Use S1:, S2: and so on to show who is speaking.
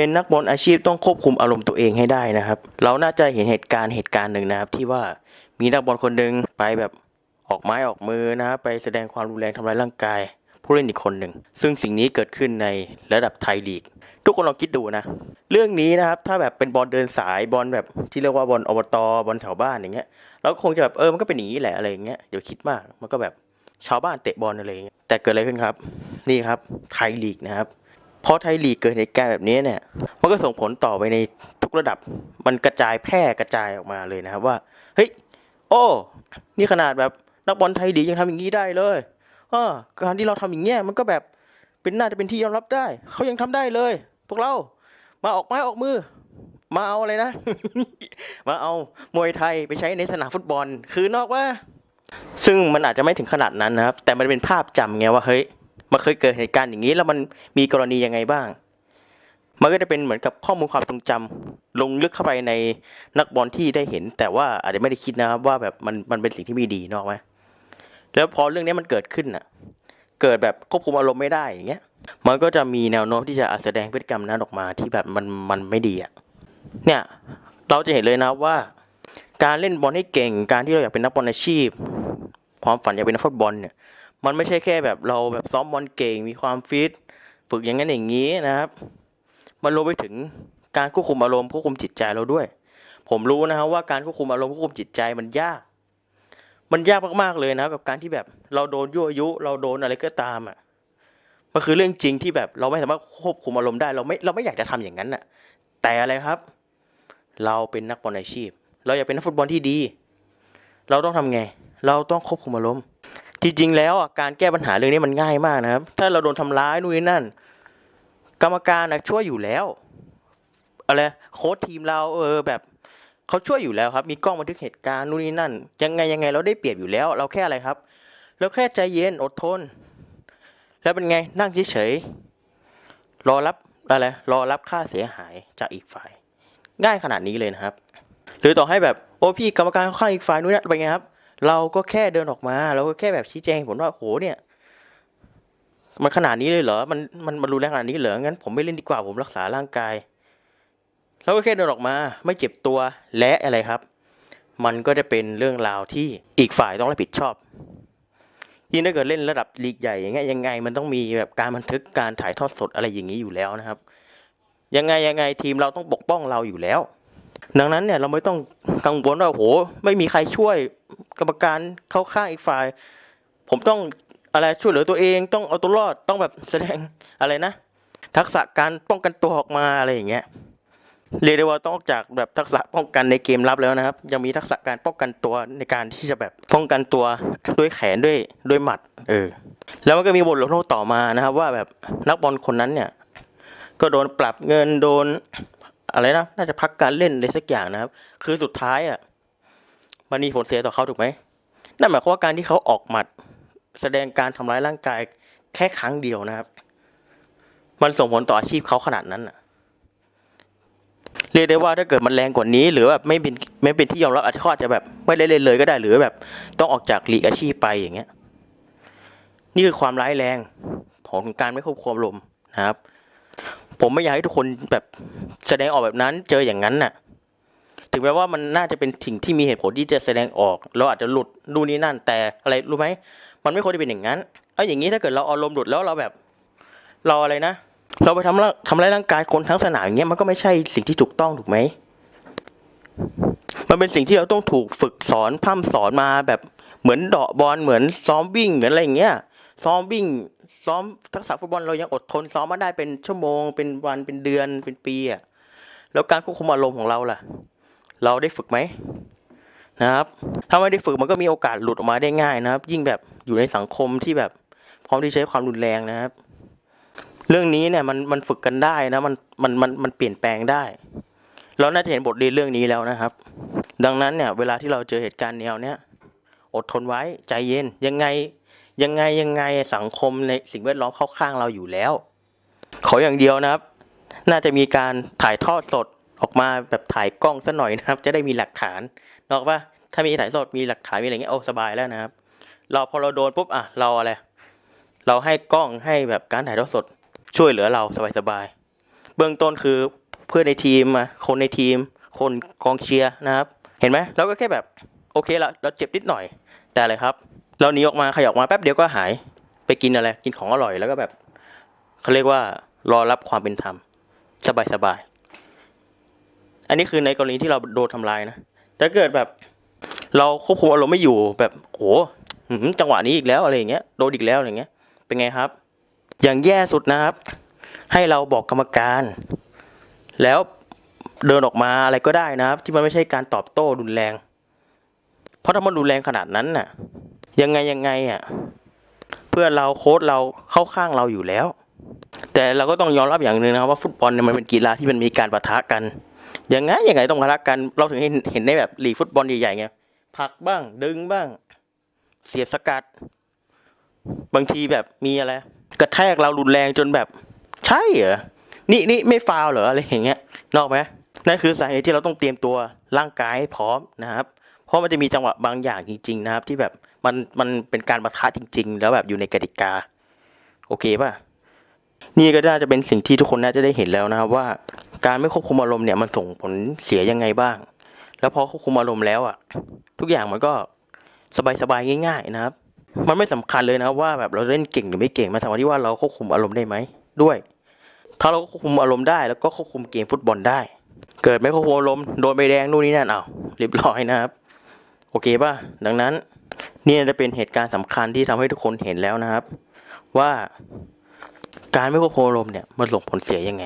S1: เป็นนักบอลอาชีพต้องควบคุมอารมณ์ตัวเองให้ได้นะครับ เราน่าจะเห็นเหตุการณ์เหตุการณ์หนึ่งนะครับ ที่ว่ามีนักบอลคนหนึ่งไปแบบออกไม้ออกมือนะครับไปแสดงความรุนแรงทำร้ายร่างกาย ผู้เล่นอีกคนหนึ่ง ซึ่งสิ่งนี้เกิดขึ้นในระดับไทยลีก ทุกคนลองคิดดูนะ เรื่องนี้นะครับถ้าแบบเป็นบอลเดินสายบอลแบบที่เรียกว่าบอลอบตบอลแถวบ้านอย่างเงี้ยเราก็คงจะแบบเออมันก็เป็นอย่างนี้แหละอะไรอย่างเงี้ยเดี๋ยวคิดมากมันก็แบบชาวบ้านเตะบอลอะไรอย่างเงี้ยแต่เกิดอะไรขึ้นครับ นี่ครับไทยลีกนะครับ เพราะไทยลีกเกิดเหตุการณ์แบบนี้เนี่ย มันก็ส่งผลต่อไปในทุกระดับ มันกระจายแพร่กระจายออกมาเลยนะครับว่า เฮ้ย โอ้ นี่ขนาดแบบนักบอลไทยลีกยังทำอย่างนี้ได้เลยเออการที่เราทำอย่างเงี้ยมันก็แบบเป็นน่าจะเป็นที่ยอมรับได้ เขายังทำได้เลย พวกเรา มาออกไม้ออกมือ มาเอาอะไรนะ มาเอามวยไทยไปใช้ในสนามฟุตบอล คือนอกว่า ซึ่งมันอาจจะไม่ถึงขนาดนั้นนะครับ แต่มันเป็นภาพจำไงว่าเฮ้ย มันเคยเกิดเหตุการณ์อย่างนี้ แล้วมันมีกรณียังไงบ้าง มันก็จะเป็นเหมือนกับข้อมูลความทรงจำลงลึกเข้าไปในนักบอลที่ได้เห็น แต่ว่าอาจจะไม่ได้คิดนะครับว่าแบบมันมันเป็นสิ่งที่ไม่ดีนอกไหมแล้วพอเรื่องนี้มันเกิดขึ้นน่ะ เกิดแบบควบคุมอารมณ์ไม่ได้อย่างเงี้ย มันก็จะมีแนวโน้มที่จะแสดงพฤติกรรมนั้นออกมาที่แบบมันมันไม่ดีอะ เนี่ยเราจะเห็นเลยนะว่า การเล่นบอลให้เก่ง การที่เราอยากเป็นนักบอลอาชีพ ความฝันอยากเป็นนักฟุตบอลเนี่ย มันไม่ใช่แค่แบบเราแบบซ้อมบอลเก่งมีความฟิตฝึกอย่างนั้นอย่างนี้นะครับ มันรวมไปถึงการควบคุมอารมณ์ควบคุมจิตใจเราด้วย ผมรู้นะครับว่าการควบคุมอารมณ์ควบคุมจิตใจมันยาก มันยากมากๆเลยนะกับการที่แบบเราโดนยั่วยุ เราโดนอะไรก็ตามอะมันคือเรื่องจริงที่แบบเราไม่สามารถควบคุมอารมณ์ได้เราไม่เราไม่อยากจะทำอย่างนั้นน่ะ แต่อะไรครับ เราเป็นนักบอลอาชีพ เราอยากเป็นนักฟุตบอลที่ดี เราต้องทำไง เราต้องควบคุมอารมณ์ จริงๆ แล้วอะการแก้ปัญหาเรื่องนี้มันง่ายมากนะครับ ถ้าเราโดนทำร้ายนู่นนี่นั่น กรรมการนะช่วยอยู่แล้วอะไรโค้ชทีมเราเออแบบเขาช่วยอยู่แล้วครับ มีกล้องบันทึกเหตุการณ์นู่นนี่นั่น ยังไงยังไงเราได้เปรียบอยู่แล้ว เราแค่อะไรครับเราแค่ใจเย็นอดทน แล้วเป็นไงนั่งเฉยๆรอรับอะไรรอรับค่าเสียหายจากอีกฝ่าย ง่ายขนาดนี้เลยนะครับ หรือต่อให้แบบโอ้พี่กรรมการเข้าข้างอีกฝ่ายนู้นนะเป็นไงครับ เราก็แค่เดินออกมา เราก็แค่แบบชี้แจงผลว่าโหเนี่ย มันขนาดนี้เลยเหรอ มันมันมันรุนแรงขนาดนี้เหรอ งั้นผมไม่เล่นดีกว่าผมรักษาร่างกายแล้วก็แค่เดินออกมา ไม่เจ็บตัวและอะไรครับ มันก็จะเป็นเรื่องราวที่อีกฝ่ายต้องรับผิดชอบยิ่งถ้าเกิดเล่นระดับลีกใหญ่อย่างเงี้ยยังไงมันต้องมีแบบการบันทึกการถ่ายทอดสดอะไรอย่างนี้อยู่แล้วนะครับ ยังไงยังไงทีมเราต้องปกป้องเราอยู่แล้ว ดังนั้นเนี่ยเราไม่ต้องกังวลว่าโอ้โห ไม่มีใครช่วยกรรมการเข้าข้างอีกฝ่าย ผมต้องอะไรช่วยเหลือตัวเองต้องเอาตัวรอดต้องแบบแสดงอะไรนะ ทักษะการป้องกันตัวออกมาอะไรอย่างเงี้ยเรียกได้ว่าต้องจากแบบทักษะป้องกันในเกมรับแล้วนะครับ ยังมีทักษะการป้องกันตัวในการที่จะแบบป้องกันตัวด้วยแขนด้วยด้วยหมัด เออ แล้วมันก็มีบทลงโทษต่อมานะครับ ว่าแบบนักบอลคนนั้นเนี่ย ก็โดนปรับเงินโดน อะไรนะน่าจะพักการเล่นอะไรสักอย่างนะครับ คือสุดท้ายอะ มันมีผลเสียต่อเขาถูกไหมนั่นหมายความว่าการที่เขาออกหมัด แสดงการทำร้ายร่างกายแค่ครั้งเดียวนะครับ มันส่งผลต่ออาชีพเขาขนาดนั้นน่ะเรียกได้ว่าถ้าเกิดมันแรงกว่านี้ หรือแบบไม่เป็นไม่เป็นที่ยอมรับอาจจะอาจจะแบบ ไม่ได้เล่นเลยก็ได้หรือแบบ ต้องออกจากลีกอาชีพไปอย่างเงี้ย นี่คือความร้ายแรงของการไม่ควบคุมอารมนะครับ ผมไม่อยากให้ทุกคนแบบแสดงออกแบบนั้น เจออย่างนั้นน่ะ ถึงแม้ว่ามันน่าจะเป็นสิ่งที่มีเหตุผลที่จะแสดงออก เราอาจจะหลุดนู่นนี่นั่น แต่อะไรรู้ไหมมันไม่ควรจะเป็นอย่างนั้นเอาอย่างนี้ถ้าเกิดเราอารมณ์หลุดแล้วเราแบบ เราอะไรนะเราไปทำร่างทำร้ายร่างกายคนทั้งสนามอย่างเงี้ยมันก็ไม่ใช่สิ่งที่ถูกต้องถูกไหมมันเป็นสิ่งที่เราต้องถูกฝึกสอนพร่ำสอนมาแบบเหมือนเดาะบอลเหมือนซ้อมวิ่งเหมือนอะไรอย่างเงี้ยซ้อมวิ่ง ซ้อมทักษะฟุตบอลเรายังอดทนซ้อมมาได้เป็นชั่วโมง เป็นวันเป็นเดือนเป็นปีอะแล้วการควบคุมอารมณ์ของเราล่ะ เราได้ฝึกไหมนะครับ ถ้าไม่ได้ฝึกมันก็มีโอกาสหลุดออกมาได้ง่ายนะครับ ยิ่งแบบอยู่ในสังคมที่แบบพร้อมที่ใช้ความรุนแรงนะครับ เรื่องนี้เนี่ยมันมันฝึกกันได้นะมันมันมันมันเปลี่ยนแปลงได้ เราน่าจะเห็นบทเรียนเรื่องนี้แล้วนะครับ ดังนั้นเนี่ยเวลาที่เราเจอเหตุการณ์แนวเนี้ยอดทนไว้ใจเย็นยังไง ยังไงยังไงสังคมในสิ่งแวดล้อมเข้าข้างเราอยู่แล้ว ขออย่างเดียวนะครับ น่าจะมีการถ่ายทอดสดออกมาแบบถ่ายกล้องซะหน่อยนะครับ จะได้มีหลักฐานนออกปะถ้ามีถ่ายสดมีหลักฐานมีอะไรเงี้ยโอ้สบายแล้วนะครับ เราพอเราโดนปุ๊บอะเราอะไรเราให้กล้องให้แบบการถ่ายทอดสด ช่วยเหลือเราสบายๆเบื้องต้นคือเพื่อนในทีมอะคนในทีม คนกองเชียร์นะครับ เห็นไหมเราก็แค่แบบโอเคละเราเจ็บนิดหน่อย แต่อะไรครับ เราหนีออกมาขยับออกมาแป๊บเดียวก็หาย ไปกินอะไร กินของอร่อยแล้วก็แบบเขาเรียกว่ารอรับความเป็นธรรม สบายสบายๆอันนี้คือในกรณีที่เราโดนทำลายนะแต่เกิดแบบ เราควบคุมอารมณ์ไม่อยู่แบบโอ้หืมจังหวะนี้อีกแล้วอะไรอย่างเงี้ยโดนอีกแล้วอะไรเงี้ย เป็นไงครับ อย่างแย่สุดนะครับ ให้เราบอกกรรมการ แล้วเดินออกมาอะไรก็ได้นะครับ ที่มันไม่ใช่การตอบโต้รุนแรง เพราะถ้ามันรุนแรงขนาดนั้นน่ะ ยังไงยังไงอะเพื่อนเราโค้ชเราเข้าข้างเราอยู่แล้ว แต่เราก็ต้องยอมรับอย่างหนึ่งนะครับว่าฟุตบอลเนี่ยมันเป็นกีฬาที่มันมีการปะทะกันยังไงยังไงต้องปะทะกัน เราถึงเห็นเห็นในแบบลีกฟุตบอลใหญ่ๆไงผลักบ้างดึงบ้าง เสียบสกัด บางทีแบบมีอะไรกระแทกเรารุนแรงจนแบบ ใช่เหรอนี่นี่ไม่ฟาวเหรออะไรอย่างเงี้ยนอกไหมนั่นคือสาเหตุที่เราต้องเตรียมตัวร่างกายให้พร้อมนะครับ เพราะมันจะมีจังหวะบางอย่างจริง ๆ นะครับ ที่แบบมันมันเป็นการประทะจริง ๆ แล้วแบบอยู่ในกติกา โอเคป่ะนี่ก็น่าจะเป็นสิ่งที่ทุกคนน่าจะได้เห็นแล้วนะครับว่าการไม่ควบคุมอารมณ์เนี่ยมันส่งผลเสียยังไงบ้าง แล้วพอควบคุมอารมณ์แล้วอะ ทุกอย่างมันก็สบายๆง่าย ๆ นะครับ มันไม่สำคัญเลยนะว่าแบบเราเล่นเก่งหรือไม่เก่งมันสำคัญที่ว่าเราควบคุมอารมณ์ได้ไหมด้วย ถ้าเราควบคุมอารมณ์ได้แล้วก็ควบคุมเกมฟุตบอลได้ เกิดไม่ควบคุมอารมณ์โดนใบแดงนู่นนี่นั่นเอาเรียบร้อยนะครับ โอเคป่ะ ดังนั้นนี่จะเป็นเหตุการณ์สำคัญที่ทำให้ทุกคนเห็นแล้วนะครับ ว่าการไม่ควบคุมอารมณ์เนี่ยมันส่งผลเสียยังไง